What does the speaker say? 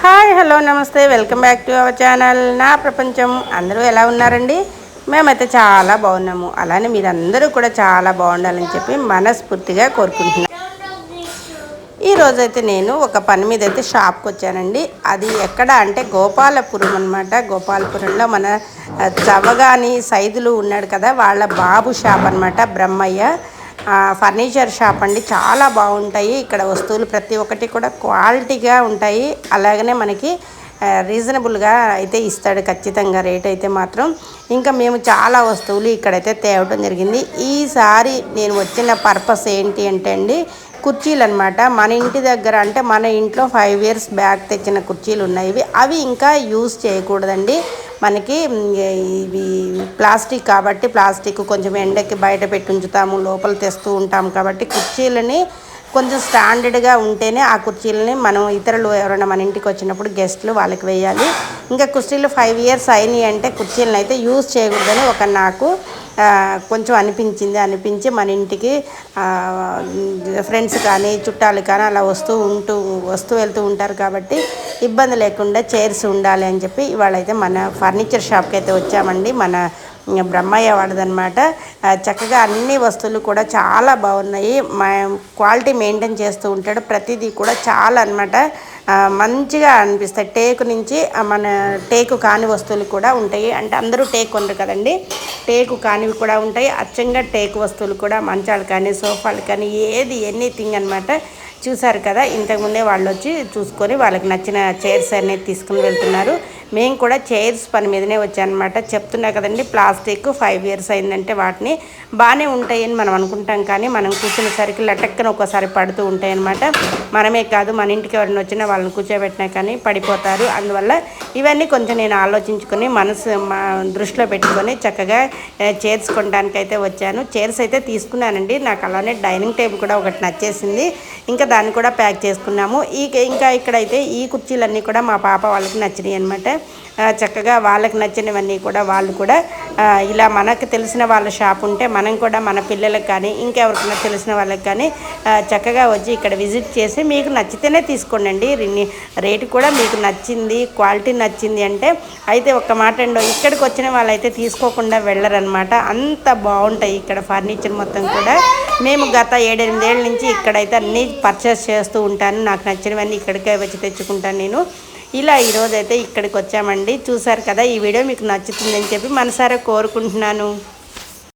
Hi hello నమస్తే welcome back to our channel. నా ప్రపంచం అందరూ ఎలా ఉన్నారండి? మేమైతే చాలా బాగున్నాము. అలానే మీరందరూ కూడా చాలా బాగుండాలని చెప్పి మనస్ఫూర్తిగా కోరుకుంటున్నాను ఈరోజైతే నేను ఒక పని మీద అయితే షాప్కి వచ్చానండి. అది ఎక్కడ అంటే గోపాలపురం అనమాట గోపాలపురంలో మన చవగాని సైదులు ఉన్నాడు కదా వాళ్ళ బాబు షాప్ అనమాట బ్రహ్మయ్య. ఫర్నిచర్ షాప్ అండి చాలా బాగుంటాయి. ఇక్కడ వస్తువులు ప్రతి ఒక్కటి కూడా క్వాలిటీగా ఉంటాయి. అలాగనే మనకి రీజనబుల్గా అయితే ఇస్తాడు ఖచ్చితంగా రేట్ అయితే మాత్రం. ఇంకా మేము చాలా వస్తువులు ఇక్కడైతే తేవడం జరిగింది. ఈసారి నేను వచ్చిన పర్పస్ ఏంటి అంటే అండి కుర్చీలు అనమాట మన ఇంటి దగ్గర అంటే మన ఇంట్లో ఫైవ్ ఇయర్స్ బ్యాక్ తెచ్చిన కుర్చీలు ఉన్నాయి. అవి ఇంకా యూజ్ చేయకూడదండి. మనకి ఇవి ప్లాస్టిక్ కాబట్టి ప్లాస్టిక్ కొంచెం ఎండకి బయట పెట్టి ఉంచుతాము లోపల తెస్తూ ఉంటాము కాబట్టి కుర్చీలని కొంచెం స్టాండర్డ్గా ఉంటేనే ఆ కుర్చీలని మనం ఇతరులు ఎవరైనా మన ఇంటికి వచ్చినప్పుడు గెస్ట్లు వాళ్ళకి వేయాలి. ఇంకా కుర్చీలు ఫైవ్ ఇయర్స్ అయినాయి అంటే కుర్చీలను అయితే యూజ్ చేయకూడదని ఒక నాకు కొంచెం అనిపించింది. అనిపించి మన ఇంటికి ఫ్రెండ్స్ కానీ చుట్టాలు కానీ అలా వస్తూ ఉంటూ వస్తూ వెళ్తూ ఉంటారు కాబట్టి ఇబ్బంది లేకుండా చైర్స్ ఉండాలి అని చెప్పి ఇవాళ అయితే మన ఫర్నిచర్ షాప్కి అయితే వచ్చామండి. మన బ్రహ్మయ్య వాడదనమాట చక్కగా అన్ని వస్తువులు కూడా చాలా బాగున్నాయి. మా క్వాలిటీ మెయింటైన్ చేస్తూ ఉంటాడు. ప్రతిదీ కూడా చాలా అనమాట మంచిగా అనిపిస్తాయి. టేకు నుంచి మన టేకు కాని వస్తువులు కూడా ఉంటాయి. అంటే అందరూ టేకు ఉండరు కదండి. టేకు కానివి కూడా ఉంటాయి. అచ్చంగా టేకు వస్తువులు కూడా మంచాలు కానీ సోఫాలు కానీ ఏది ఎనీథింగ్ అనమాట చూసారు కదా ఇంతకుముందే వాళ్ళు వచ్చి చూసుకొని వాళ్ళకి నచ్చిన చైర్స్ అనేది తీసుకుని వెళ్తున్నారు. మేము కూడా చైర్స్ పని మీదనే వచ్చానమాట. చెప్తున్నా కదండి ప్లాస్టిక్ ఫైవ్ ఇయర్స్ అయిందంటే వాటిని బాగానే ఉంటాయని మనం అనుకుంటాం. కానీ మనం కూర్చునేసరికి లటక్కన ఒక్కోసారి పడుతూ ఉంటాయి అనమాట మనమే కాదు మన ఇంటికి ఎవరైనా వచ్చినా వాళ్ళని కూర్చోబెట్టినా కానీ పడిపోతారు. అందువల్ల ఇవన్నీ కొంచెం నేను ఆలోచించుకొని మనసు మా దృష్టిలో పెట్టుకొని చక్కగా చైర్స్ కొనడానికి అయితే వచ్చాను. చైర్స్ అయితే తీసుకున్నానండి. నాకు అలానే డైనింగ్ టేబుల్ కూడా ఒకటి నచ్చేసింది. ఇంకా దాన్ని కూడా ప్యాక్ చేసుకున్నాము. ఈ ఇంకా ఇక్కడైతే ఈ కుర్చీలన్నీ కూడా మా పాప వాళ్ళకి నచ్చినాయి అనమాట చక్కగా వాళ్ళకి నచ్చినవన్నీ కూడా వాళ్ళు కూడా ఇలా మనకు తెలిసిన వాళ్ళ షాప్ ఉంటే మనం కూడా మన పిల్లలకు కానీ ఇంకెవరికైనా తెలిసిన వాళ్ళకి కానీ చక్కగా వచ్చి ఇక్కడ విజిట్ చేసి మీకు నచ్చితేనే తీసుకోండి రిని- రేటు కూడా మీకు నచ్చింది క్వాలిటీ నచ్చింది అంటే అయితే ఒక్క మాట అండి ఇక్కడికి వచ్చిన వాళ్ళైతే తీసుకోకుండా వెళ్ళరనమాట అంత బాగుంటాయి ఇక్కడ ఫర్నిచర్ మొత్తం కూడా. మేము గత ఏడెనిమిదేళ్ళ నుంచి ఇక్కడైతే అన్నీ పర్చేస్ చేస్తూ ఉంటాను. నాకు నచ్చినవన్నీ ఇక్కడికే వచ్చి తెచ్చుకుంటాను నేను. ఇలా ఈరోజు అయితే ఇక్కడికి వచ్చామండి చూసారు కదా ఈ వీడియో మీకు నచ్చుతుందని చెప్పి మనసారా కోరుకుంటున్నాను.